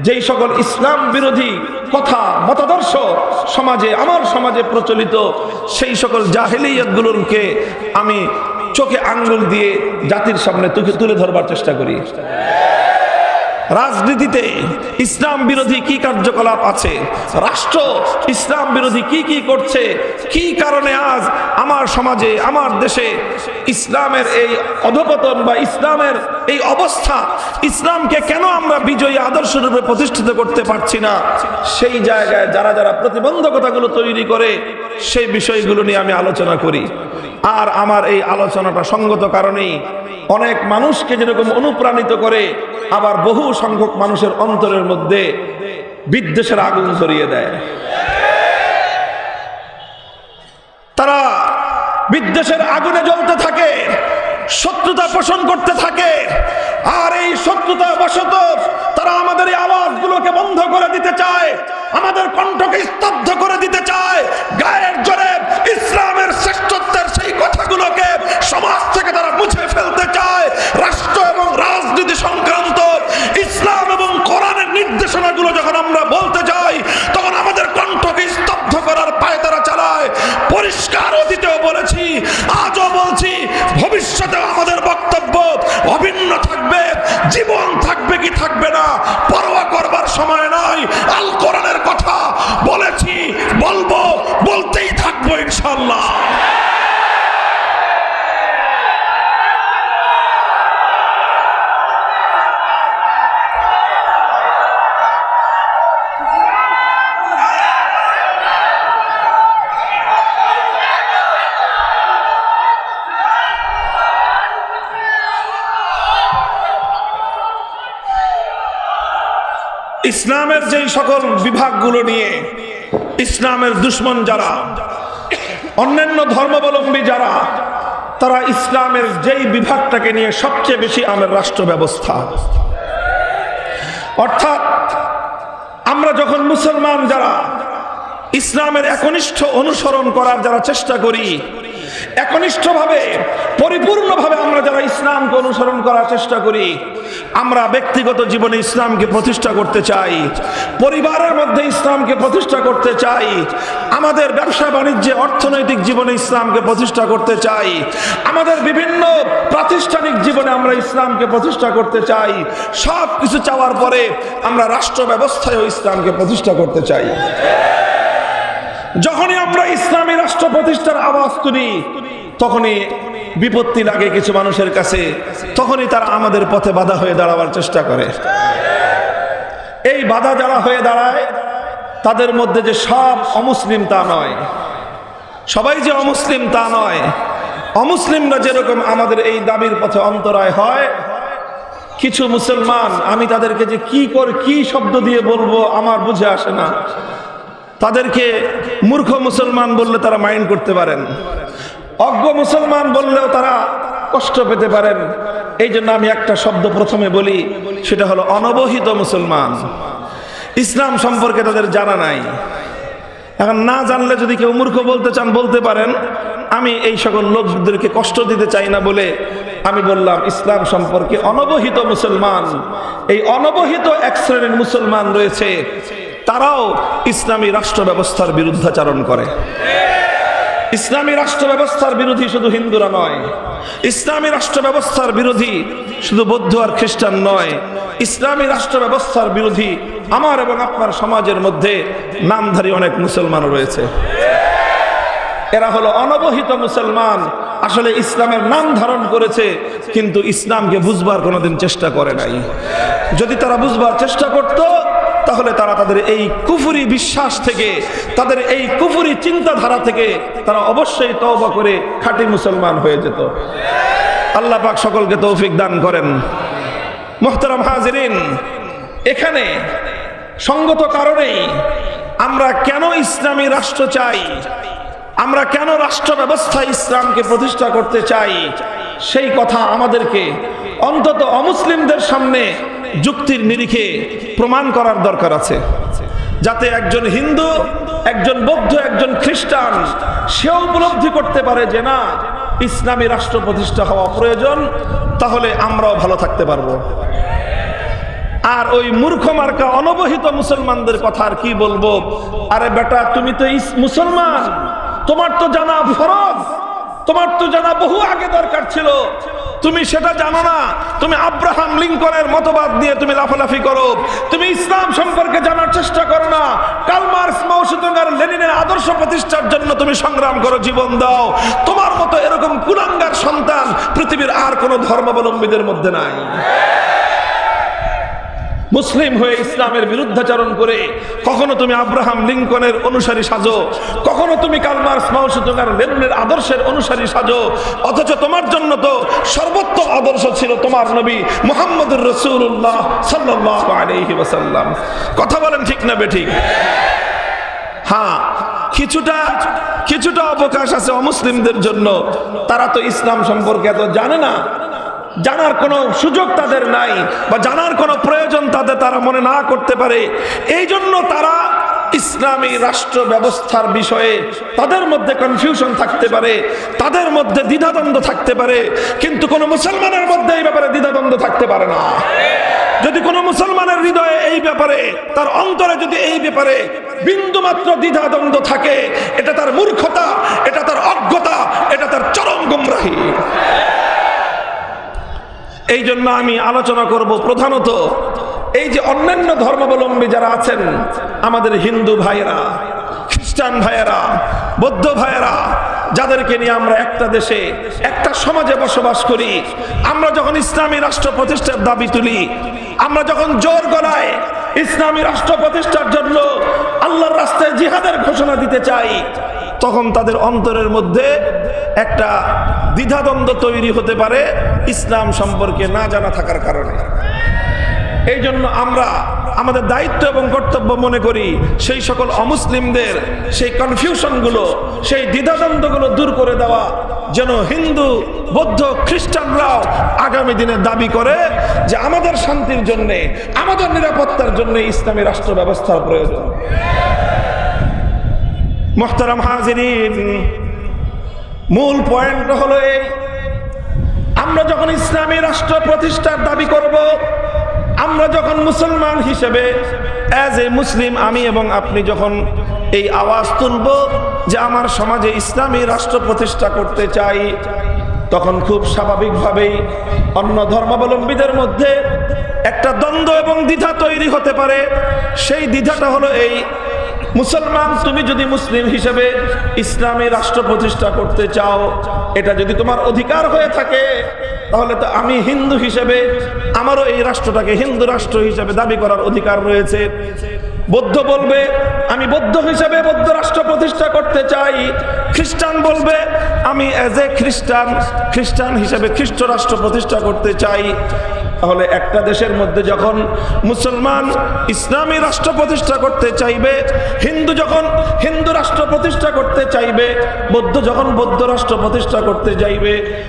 যেই সকল ইসলাম বিরোধী কথা, মতাদর্শ সমাজে, আমার সমাজে প্রচলিত, সেই সকল জাহেলিয়াতগুলোকে আমি চোখে আঙ্গুল দিয়ে জাতির সামনে তুলে তুলে ধরবার চেষ্টা করি। রাজনীতিতে ইসলাম বিরোধী কি কার্যকলাপ আছে? রাষ্ট্র ইসলাম বিরোধী কি কি করছে? কি কারণে আজ আমার সমাজে, আমার দেশে ইসলামের এই অধপতন বা ইসলামের এই অবস্থা, ইসলামকে কেন আমরা বিজয়ী আদর্শ রূপে প্রতিষ্ঠিত করতে পারছি না? সেই জায়গায় যারা যারা প্রতিবন্ধকতাগুলো তৈরি করে, সেই বিষয়গুলো নিয়ে আমি আলোচনা করি। আর আমার এই আলোচনাটা সঙ্গত কারণেই অনেক মানুষকে যেরকম অনুপ্রাণিত করে, আবার বহু সংখ্যক মানুষের অন্তরের মধ্যে বিদ্বেষের আগুন ধরিয়ে দেয়। তারা বিদ্বেষের আগুনে জ্বলতে থাকে, শত্রুতা পোষণ করতে থাকে, আর এই শত্রুতা বশত তারা আমাদের এই আওয়াজগুলোকে বন্ধ করে দিতে চায়, আমাদের কণ্ঠকে স্তব্ধ করে দিতে চায়, গায়ের জোরে বলতে যাই তখন আমাদের কণ্ঠকে স্তব্ধ করার পায়ে তারা চালায়? পরিষ্কার অতীতেও বলেছি, আজও বলছি ভবিষ্যতে আমাদের বক্তব্য অভিন্ন থাকবে, জীবন থাকবে কি থাকবে না, পরোয়া করবার সময় নাই, আল কোরআনের কথা বলেছি, বলব, বলতেই থাকব ইনশাল্লাহ ইসলামের যেই সকল বিভাগগুলো নিয়ে ইসলামের দুশ্মন যারা, অন্যান্য ধর্মাবলম্বী যারা, তারা ইসলামের যেই বিভাগটাকে নিয়ে সবচেয়ে বেশি আমের রাষ্ট্র ব্যবস্থা। অর্থাৎ আমরা যখন মুসলমান যারা, ইসলামের একনিষ্ঠ অনুসরণ করার যারা চেষ্টা করি, একনিষ্ঠভাবে, পরিপূর্ণভাবে আমরা যারা ইসলামকে অনুসরণ করার চেষ্টা করি আমরা ব্যক্তিগত জীবনে ইসলামকে প্রতিষ্ঠা করতে চাই, পরিবারের মধ্যে ইসলামকে প্রতিষ্ঠা করতে চাই, আমাদের ব্যবসা বাণিজ্যে অর্থনৈতিক জীবনে ইসলামকে প্রতিষ্ঠা করতে চাই, আমাদের বিভিন্ন প্রাতিষ্ঠানিক জীবনে আমরা ইসলামকে প্রতিষ্ঠা করতে চাই সব কিছু চাওয়ার পরে আমরা রাষ্ট্র ব্যবস্থায়ও ইসলামকে প্রতিষ্ঠা করতে চাই। যখনই আমরা ইসলামী রাষ্ট্র প্রতিষ্ঠার আওয়াজ তুলি, তখনই বিপত্তি লাগে কিছু মানুষের কাছে, তখনই তারা আমাদের পথে বাধা হয়ে দাঁড়াবার চেষ্টা করে। এই বাধা যারা হয়ে দাঁড়ায়, তাদের মধ্যে যে সব অমুসলিম তা নয়। সবাই যে অমুসলিম তা নয়। অমুসলিমরা যেরকম আমাদের এই দাবির পথে অন্তরায় হয়, কিছু মুসলমান, আমি তাদেরকে যে কি করে, কি শব্দ দিয়ে বলব আমার বুঝে আসে না। তাদেরকে মূর্খ মুসলমান বললে তারা মাইন্ড করতে পারেন। অজ্ঞ মুসলমান বললেও তারা কষ্ট পেতে পারেন। এই জন্য আমি একটা শব্দ প্রথমে বলি, সেটা হলো অনবহিত মুসলমান। ইসলাম সম্পর্কে তাদের জানা নাই। এখন না জানলে যদি কেউ মূর্খ বলতে চান, বলতে পারেন, আমি এই সকল লোকদেরকে কষ্ট দিতে চাই না বলে আমি বললাম, ইসলাম সম্পর্কে অনবহিত মুসলমান, এই অনবহিত এক শ্রেণির মুসলমান রয়েছে, তারাও ইসলামী রাষ্ট্র ব্যবস্থার বিরুদ্ধাচারণ করে। ইসলামী রাষ্ট্র ব্যবস্থার বিরোধী শুধু হিন্দুরা নয়। ইসলামী রাষ্ট্র ব্যবস্থার বিরোধী শুধু বৌদ্ধ আর খ্রিস্টান নয়। ইসলামী রাষ্ট্র ব্যবস্থার বিরোধী আমার এবং আপনার সমাজের মধ্যে নামধারী অনেক মুসলমান রয়েছে। এরা হলো অনবহিত মুসলমান। আসলে ইসলামের নাম ধারণ করেছে, কিন্তু ইসলামকে বুঝবার কোনোদিন চেষ্টা করে নাই। যদি তারা বুঝবার চেষ্টা করত তাহলে তারা তাদের এই কুফুরি বিশ্বাস থেকে, তাদের এই কুফুরি চিন্তাধারা থেকে তারা অবশ্যই তওবা করে খাঁটি মুসলমান হয়ে যেত। আল্লাহ পাক সকলকে তৌফিক দান করেন। মোহতারাম হাজিরিন, এখানে সঙ্গত কারণেই আমরা কেন ইসলামী রাষ্ট্র চাই, আমরা কেন রাষ্ট্র ব্যবস্থায় ইসলামকে প্রতিষ্ঠা করতে চাই, সেই কথা আমাদেরকে অন্তত অমুসলিমদের সামনে যুক্তির নিরিখে প্রমাণ করার দরকার আছে। যাতে একজন হিন্দু, একজন বৌদ্ধ, একজন খ্রিস্টান, সেও উপলব্ধি করতে পারে যে না, ইসলামী রাষ্ট্র প্রতিষ্ঠা হওয়া প্রয়োজন, তাহলে আমরাও ভালো থাকতে পারব। আর ওই মূর্খ মার্কা অনবহিত মুসলমানদের কথা আর কি বলব? আরে বেটা, তুমি তো মুসলমান। তোমার তো জানা ফরজ। তোমার তো জানা বহু আগে দরকার ছিল। তুমি সেটা জানো না। তুমি আব্রাহাম লিঙ্কনের মতবাদ দিয়ে তুমি লাফালাফি করো। তুমি ইসলাম সম্পর্কে জানার চেষ্টা করো না। কালমার্স মৌসুদার লেনিনের আদর্শ প্রতিষ্ঠার জন্য তুমি সংগ্রাম করো, জীবন দাও। তোমার মতো এরকম কুলাঙ্গার সন্তান পৃথিবীর আর কোনো ধর্মাবলম্বীদের মধ্যে নাই। মুসলিম হয়ে ইসলামের বিরুদ্ধাচরণ করে কখনো তুমি আব্রাহাম লিঙ্কনের অনুসারী সাজো, কখনো তুমি কালমার্স মাউসুদুঙ্গার লেনিনের আদর্শের অনুসারী সাজো, অথচ তোমার জন্য তো সর্বোত্তম আদর্শ ছিল তোমার নবী মোহাম্মদুর রসুল্লাহ সাল্লাহ ওয়াসাল্লাম। কথা বলেন ঠিক না বেঠিক? হ্যাঁ কিছুটা কিছুটা অবকাশ আছে অমুসলিমদের জন্য। তারা তো ইসলাম সম্পর্কে এত জানে না। জানার কোনো সুযোগ তাদের নাই বা জানার কোনো প্রয়োজন তাদের তারা মনে না করতে পারে। এই জন্য তারা ইসলামী রাষ্ট্র ব্যবস্থার বিষয়ে তাদের মধ্যে কনফিউশন থাকতে পারে, তাদের মধ্যে দ্বিধাদ্বন্দ্ব থাকতে পারে, কিন্তু কোনো মুসলমানের মধ্যে এই ব্যাপারে দ্বিধাদ্বন্দ্ব থাকতে পারে না। যদি কোনো মুসলমানের হৃদয়ে এই ব্যাপারে, তার অন্তরে যদি এই ব্যাপারে বিন্দু মাত্র দ্বিধাদ্বন্দ্ব থাকে, এটা তার মূর্খতা, এটা তার অজ্ঞতা, এটা তার চরম গুমরাহী। এই জন্য আমি আলোচনা করব প্রধানত এই যে অন্যান্য ধর্মাবলম্বী যারা আছেন, আমাদের হিন্দু ভাইয়েরা, খ্রিস্টান ভাইয়েরা, বৌদ্ধ ভাইয়েরা, যাদেরকে নিয়ে আমরা একটা দেশে, একটা সমাজে বসবাস করি, আমরা যখন ইসলামী রাষ্ট্র প্রতিষ্ঠার দাবি তুলি, আমরা যখন জোর গলায় ইসলামী রাষ্ট্র প্রতিষ্ঠার জন্য আল্লাহর রাস্তায় জিহাদের ঘোষণা দিতে চাই তখন তাদের অন্তরের মধ্যে একটা দ্বিধাদ্বন্দ্ব তৈরি হতে পারে ইসলাম সম্পর্কে না জানা থাকার কারণে। এই জন্য আমরা আমাদের দায়িত্ব এবং কর্তব্য মনে করি, সেই সকল অমুসলিমদের সেই কনফিউশনগুলো, সেই দ্বিধাদ্বন্দ্বগুলো দূর করে দেওয়া, যেন হিন্দু, বৌদ্ধ, খ্রিস্টানরাও আগামী দিনে দাবি করে যে আমাদের শান্তির জন্যে, আমাদের নিরাপত্তার জন্য ইসলামী রাষ্ট্র ব্যবস্থার প্রয়োজন। মোহতারাম হাজিরিন, মূল পয়েন্ট হলো এই, আমরা যখন ইসলামী রাষ্ট্র প্রতিষ্ঠার দাবি করব, আমরা যখন মুসলমান হিসেবে অ্যাজ এ মুসলিম আমি এবং আপনি যখন এই আওয়াজ তুলব যে আমার সমাজে ইসলামী রাষ্ট্র প্রতিষ্ঠা করতে চাই, তখন খুব স্বাভাবিকভাবেই অন্য ধর্মাবলম্বীদের মধ্যে একটা দ্বন্দ্ব এবং দ্বিধা তৈরি হতে পারে। সেই দ্বিধাটা হলো এই মুসলমান, তুমি যদি মুসলিম হিসেবে ইসলামী রাষ্ট্র প্রতিষ্ঠা করতে চাও, এটা যদি তোমার অধিকার হয়ে থাকে, তাহলে তো আমি হিন্দু হিসেবে, আমারও এই রাষ্ট্রটাকে হিন্দু রাষ্ট্র হিসেবে দাবি করার অধিকার রয়েছে। বৌদ্ধ বলবে, আমি বৌদ্ধ হিসেবে বৌদ্ধ রাষ্ট্র প্রতিষ্ঠা করতে চাই। খ্রিস্টান বলবে, আমি অ্যাজ এ খ্রিস্টান খ্রিস্টান হিসেবে খ্রিস্ট রাষ্ট্র প্রতিষ্ঠা করতে চাই। তাহলে একটা দেশের মধ্যে যখন মুসলমান ইসলামী রাষ্ট্র প্রতিষ্ঠা করতে চাইবে, হিন্দু যখন হিন্দু রাষ্ট্র প্রতিষ্ঠা করতে চাইবে, বৌদ্ধ যখন বৌদ্ধ রাষ্ট্র প্রতিষ্ঠা করতে চাইবে